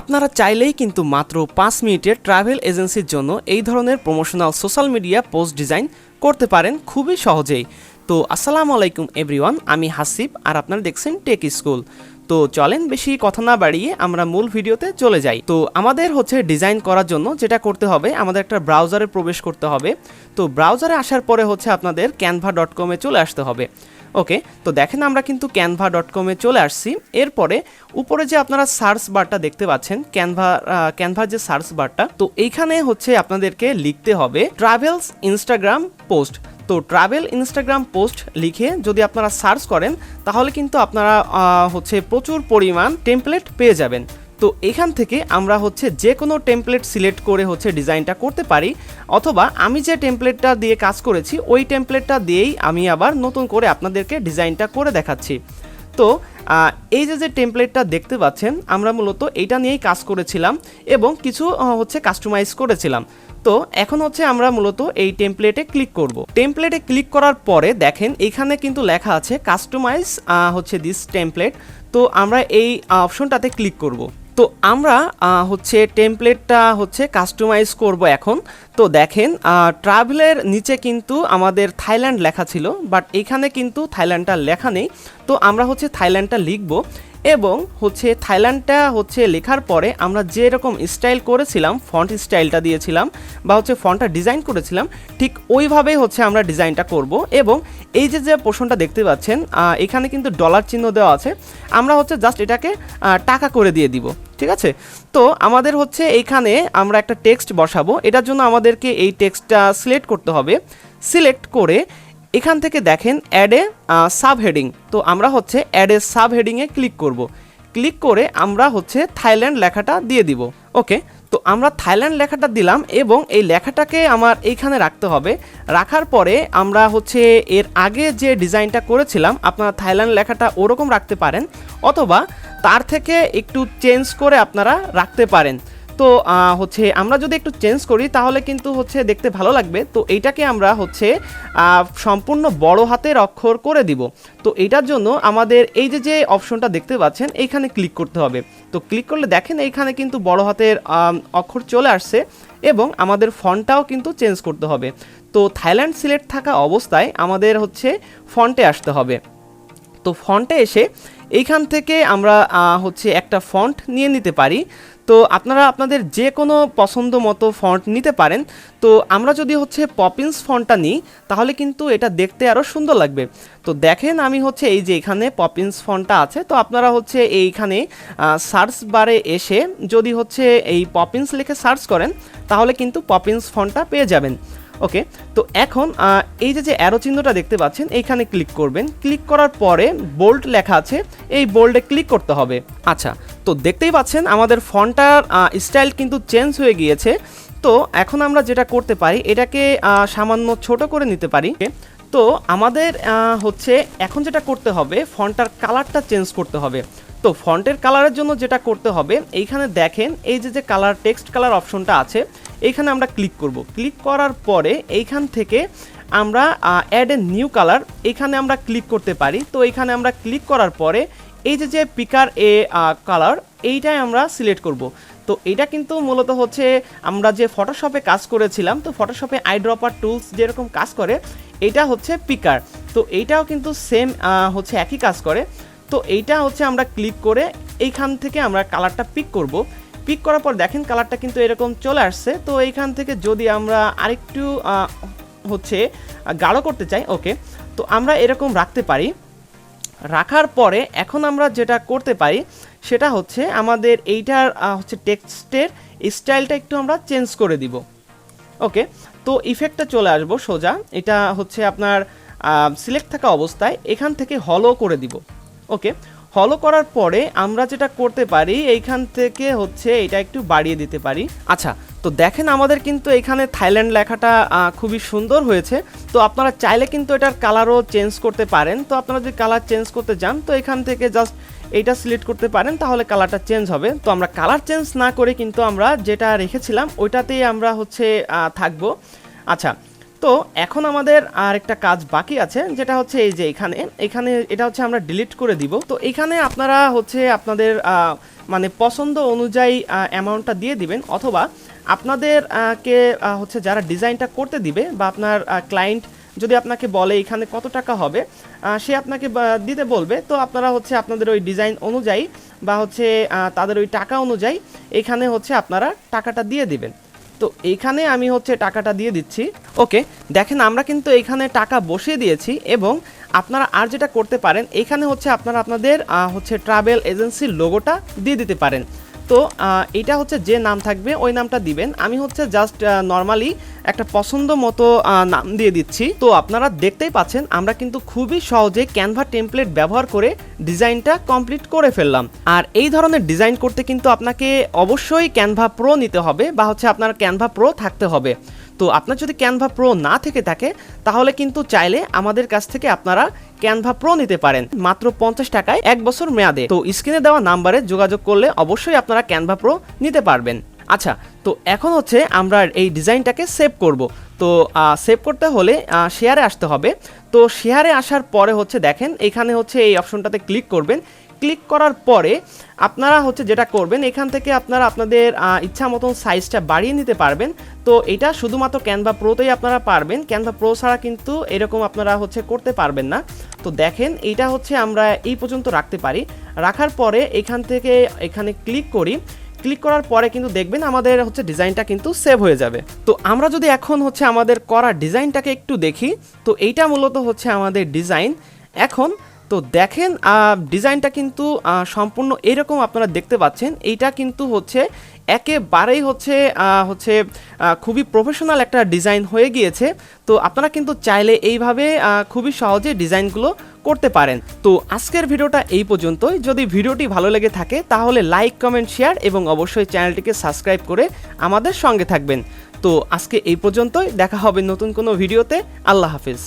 আপনারা চাইলেই কিন্তু মাত্র পাঁচ মিনিটের ট্রাভেল এজেন্সির জন্য এই ধরনের promotional social media post design করতে পারেন খুবই সহজেই। তো আসসালামু আলাইকুম এভরিওয়ান আমি হাসিব আর আপনারা দেখছেন টেক স্কুল তো চলেন বেশি কথা না বাড়িয়ে আমরা মূল ভিডিওতে চলে যাই। তো আমাদের হচ্ছে ডিজাইন করার জন্য যেটা করতে হবে, আমাদের একটা ব্রাউজারে প্রবেশ করতে হবে। তো ব্রাউজারে আসার পরে হচ্ছে আপনাদের ক্যানভা ডট কমে চলে আসতে হবে। ওকে, তো দেখেন আমরা কিন্তু ক্যানভা ডট কমে চলে আসছি। এরপরে উপরে যে আপনারা সার্চ বারটা দেখতে পাচ্ছেন ক্যানভা ক্যানভার যে সার্চ বারটা তো এইখানে হচ্ছে আপনাদেরকে লিখতে হবে ট্রাভেলস ইনস্টাগ্রাম পোস্ট তো ট্রাভেল ইনস্টাগ্রাম পোস্ট লিখে যদি আপনারা সার্চ করেন, তাহলে কিন্তু আপনারা হচ্ছে প্রচুর পরিমাণ টেমপ্লেট পেয়ে যাবেন। তো এখান থেকে আমরা হচ্ছে যে কোনো টেমপ্লেট সিলেক্ট করে হচ্ছে ডিজাইনটা করতে পারি, অথবা আমি যে টেমপ্লেটটা দিয়ে কাজ করেছি, ওই টেমপ্লেটটা দিয়েই আমি আবার নতুন করে আপনাদেরকে ডিজাইনটা করে দেখাচ্ছি। তো এই যে যে টেমপ্লেটটা দেখতে পাচ্ছেন, আমরা মূলত এইটা নিয়েই কাজ করেছিলাম এবং কিছু হচ্ছে কাস্টমাইজ করেছিলাম। তো, এখন হচ্ছে আমরা মূলত এই টেমপ্লেটে ক্লিক করব। টেমপ্লেটে ক্লিক করার পরে দেখেন, এখানে কিন্তু লেখা আছে কাস্টমাইজ হচ্ছে দিস টেমপ্লেট তো, আমরা এই অপশনটাতে ক্লিক করব। তো আমরা হচ্ছে টেমপ্লেটটা হচ্ছে কাস্টমাইজ করব এখন। তো দেখেন ট্রাভেলের নিচে কিন্তু আমাদের থাইল্যান্ড লেখা ছিল বাট এখানে কিন্তু থাইল্যান্ডটা লেখা নেই। তো আমরা হচ্ছে থাইল্যান্ডটা লিখব। এবং হচ্ছে থাইল্যান্ডটা হচ্ছে লেখার পরে আমরা যেরকম স্টাইল করেছিলাম, ফন্ট স্টাইলটা দিয়েছিলাম বা হচ্ছে ফন্টটা ডিজাইন করেছিলাম, ঠিক ওইভাবেই হচ্ছে আমরা ডিজাইনটা করব এবং এই যে যে পোর্শনটা দেখতে পাচ্ছেন এখানে কিন্তু ডলার চিহ্ন দেওয়া আছে। আমরা হচ্ছে জাস্ট এটাকে টাকা করে দিয়ে দিব, ঠিক আছে? তো আমাদের হচ্ছে এইখানে আমরা একটা টেক্সট বসাবো। এটার জন্য আমাদেরকে এই টেক্সটটা সিলেক্ট করতে হবে। সিলেক্ট করে এখান থেকে দেখেন অ্যাডে সাব হেডিং তো আমরা হচ্ছে অ্যাডে সাব হেডিংয়ে ক্লিক করব। ক্লিক করে আমরা হচ্ছে থাইল্যান্ড লেখাটা দিয়ে দিব। ওকে তো আমরা থাইল্যান্ড লেখাটা দিলাম এবং এই লেখাটাকে আমার এইখানে রাখতে হবে। রাখার পরে আমরা হচ্ছে এর আগে যে ডিজাইনটা করেছিলাম, আপনারা থাইল্যান্ড লেখাটা ওরকম রাখতে পারেন অথবা তার থেকে একটু চেঞ্জ করে আপনারা রাখতে পারেন। তো হচ্ছে আমরা যদি একটু চেঞ্জ করি, তাহলে কিন্তু হচ্ছে দেখতে ভালো লাগবে। তো এইটাকে আমরা হচ্ছে সম্পূর্ণ বড় হাতের অক্ষর করে দিব। তো এটার জন্য আমাদের এই যে যে অপশনটা দেখতে পাচ্ছেন, এইখানে ক্লিক করতে হবে। তো ক্লিক করলে দেখেন এইখানে কিন্তু বড় হাতের অক্ষর চলে আসছে এবং আমাদের ফন্টটাও কিন্তু চেঞ্জ করতে হবে। তো থাইল্যান্ড সিলেক্ট থাকা অবস্থায় আমাদের হচ্ছে ফন্টে আসতে হবে। তো ফন্টে এসে এইখান থেকে আমরা হচ্ছে একটা ফন্ট নিয়ে নিতে পারি। তো আপনারা আপনাদের যে কোনো পছন্দ মতো ফন্ট নিতে পারেন। তো আমরা যদি হচ্ছে পপিন্স ফন্টটা নিই, তাহলে কিন্তু এটা দেখতে আরও সুন্দর লাগবে। তো দেখেন আমি হচ্ছে এই যে এখানে পপিন্স ফন্টটা আছে। তো আপনারা হচ্ছে এইখানে সার্চ বারে এসে যদি হচ্ছে এই পপিন্স লিখে সার্চ করেন, তাহলে কিন্তু পপিন্স ফন্টটা পেয়ে যাবেন। ওকে তো এখন এই যে যে অ্যারো চিহ্নটা দেখতে পাচ্ছেন, এইখানে ক্লিক করবেন। ক্লিক করার পরে বোল্ড লেখা আছে, এই বোল্ডে ক্লিক করতে হবে। আচ্ছা তো দেখতেই পাচ্ছেন, আমাদের ফন্টটার স্টাইল কিন্তু চেঞ্জ হয়ে গিয়েছে। তো এখন আমরা যেটা করতে পারি, এটাকে সামান্য ছোট করে নিতে পারি। তো আমাদের হচ্ছে এখন যেটা করতে হবে, ফন্টটার কালারটা চেঞ্জ করতে হবে। তো ফন্টের কালারের জন্য যেটা করতে হবে, এইখানে দেখেন, এই যে যে কালার টেক্সট কালার অপশনটা আছে এইখানে আমরা ক্লিক করব। ক্লিক করার পরে এইখান থেকে আমরা অ্যাড এ নিউ কালার এখানে আমরা ক্লিক করতে পারি। তো এইখানে আমরা ক্লিক করার পরে এই যে যে পিকার এ কালার এইটাই আমরা সিলেক্ট করব। তো এটা কিন্তু মূলত হচ্ছে আমরা যে ফটোশপে কাজ করেছিলাম, তো ফটোশপে আইড্রপার টুলস যেরকম কাজ করে, এটা হচ্ছে পিকার তো এইটাও কিন্তু সেম হচ্ছে একই কাজ করে। তো এইটা হচ্ছে আমরা ক্লিক করে এইখান থেকে আমরা কালারটা পিক করব। পিক করার পর দেখেন কালারটা কিন্তু এরকম চলে আসছে। তো এইখান থেকে যদি আমরা আরেকটু হচ্ছে গাঢ় করতে চাই ওকে তো আমরা এরকম রাখতে পারি। রাখার পরে এখন আমরা যেটা করতে পারি, সেটা হচ্ছে আমাদের এইটার হচ্ছে টেক্সটের স্টাইলটা একটু আমরা চেঞ্জ করে দিব। ওকে তো ইফেক্টটা চলে আসব সোজা। এটা হচ্ছে আপনার সিলেক্ট থাকা অবস্থায় এখান থেকে হলো করে দিব। ওকে হলো করার পরে আমরা যেটা করতে পারি, এইখান থেকে হচ্ছে এটা একটু বাড়িয়ে দিতে পারি। আচ্ছা তো দেখেন আমাদের কিন্তু এখানে থাইল্যান্ড লেখাটা খুবই সুন্দর হয়েছে। তো আপনারা চাইলে কিন্তু এটার কালারও চেঞ্জ করতে পারেন। তো আপনারা যদি কালার চেঞ্জ করতে যান, তো এখান থেকে জাস্ট এইটা সিলেক্ট করতে পারেন, তাহলে কালারটা চেঞ্জ হবে। তো আমরা কালার চেঞ্জ না করে কিন্তু আমরা যেটা রেখেছিলাম, ওইটাতেই আমরা হচ্ছে থাকব। আচ্ছা তো এখন আমাদের আর একটা কাজ বাকি আছে, যেটা হচ্ছে এই যে এখানে। এখানে এটা হচ্ছে আমরা ডিলিট করে দিব। তো এখানে আপনারা হচ্ছে আপনাদের মানে পছন্দ অনুযায়ী অ্যামাউন্টটা দিয়ে দিবেন, অথবা আপনাদের কে হচ্ছে যারা ডিজাইনটা করতে দিবে বা আপনার ক্লায়েন্ট যদি আপনাকে বলে এখানে কত টাকা হবে সে আপনাকে দিতে বলবে। তো আপনারা হচ্ছে আপনাদের ওই ডিজাইন অনুযায়ী বা হচ্ছে তাদের ওই টাকা অনুযায়ী এখানে হচ্ছে আপনারা টাকাটা দিয়ে দিবেন। তো এইখানে আমি হচ্ছে টাকাটা দিয়ে দিচ্ছি। ওকে, দেখেন আমরা কিন্তু এখানে টাকা বসিয়ে দিয়েছি এবং আপনারা আর যেটা করতে পারেন, এখানে হচ্ছে আপনারা আপনাদের হচ্ছে ট্রাভেল এজেন্সির লোগোটা দিয়ে দিতে পারেন। তো এটা হচ্ছে যে নাম থাকবে, ওই নামটা দিবেন। আমি হচ্ছে জাস্ট নর্মালি একটা পছন্দ মতো নাম দিয়ে দিচ্ছি। তো আপনারা দেখতেই পাচ্ছেন, আমরা কিন্তু খুবই সহজে ক্যানভা টেমপ্লেট ব্যবহার করে ডিজাইনটা কমপ্লিট করে ফেললাম। আর এই ধরনের ডিজাইন করতে কিন্তু আপনাকে অবশ্যই ক্যানভা প্রো নিতে হবে বা হচ্ছে আপনার ক্যানভা প্রো থাকতে হবে। তো আপনার যদি ক্যানভা প্রো না থেকে থাকে, তাহলে কিন্তু চাইলে আমাদের কাছ থেকে আপনারা ক্যানভা প্রো নিতে পারেন, মাত্র পঞ্চাশ টাকায় এক বছর মেয়াদে। তো স্ক্রিনে দেওয়া নাম্বারে যোগাযোগ করলে অবশ্যই আপনারা ক্যানভা প্রো নিতে পারবেন। আচ্ছা তো এখন হচ্ছে আমরা এই ডিজাইনটাকে সেভ করব। তো সেভ করতে হলে শেয়ারে আসতে হবে। তো শেয়ারে আসার পরে হচ্ছে দেখেন, এখানে হচ্ছে এই অপশনটাতে ক্লিক করবেন। ক্লিক করার পরে আপনারা হচ্ছে যেটা করবেন, এখান থেকে আপনারা আপনাদের ইচ্ছা মতন সাইজটা বাড়িয়ে নিতে পারবেন। তো, এটা শুধুমাত্র ক্যানভা প্রোতেই আপনারা পারবেন। ক্যানভা প্রো ছাড়া কিন্তু এরকম আপনারা হচ্ছে করতে পারবেন না। তো দেখেন, এইটা হচ্ছে আমরা এই পর্যন্ত রাখতে পারি। রাখার পরে এখান থেকে এখানে ক্লিক করি। ক্লিক করার পরে কিন্তু দেখবেন আমাদের হচ্ছে ডিজাইনটা কিন্তু সেভ হয়ে যাবে। তো আমরা যদি এখন হচ্ছে আমাদের করা ডিজাইনটাকে একটু দেখি, তো এইটা মূলত হচ্ছে আমাদের ডিজাইন। এখন তো দেখেন ডিজাইনটা কিন্তু সম্পূর্ণ এরকম আপনারা দেখতে পাচ্ছেন। এইটা কিন্তু হচ্ছে একেবারেই হচ্ছে হচ্ছে খুবই প্রফেশনাল একটা ডিজাইন হয়ে গিয়েছে। তো আপনারা কিন্তু চাইলে এইভাবে খুবই সহজে ডিজাইনগুলো করতে পারেন। তো আজকের ভিডিওটা এই পর্যন্তই। যদি ভিডিওটি ভালো লেগে থাকে, তাহলে লাইক কমেন্ট শেয়ার এবং অবশ্যই চ্যানেলটিকে সাবস্ক্রাইব করে আমাদের সঙ্গে থাকবেন। তো আজকে এই পর্যন্তই। দেখা হবে নতুন কোনো ভিডিওতে। আল্লাহ হাফিজ।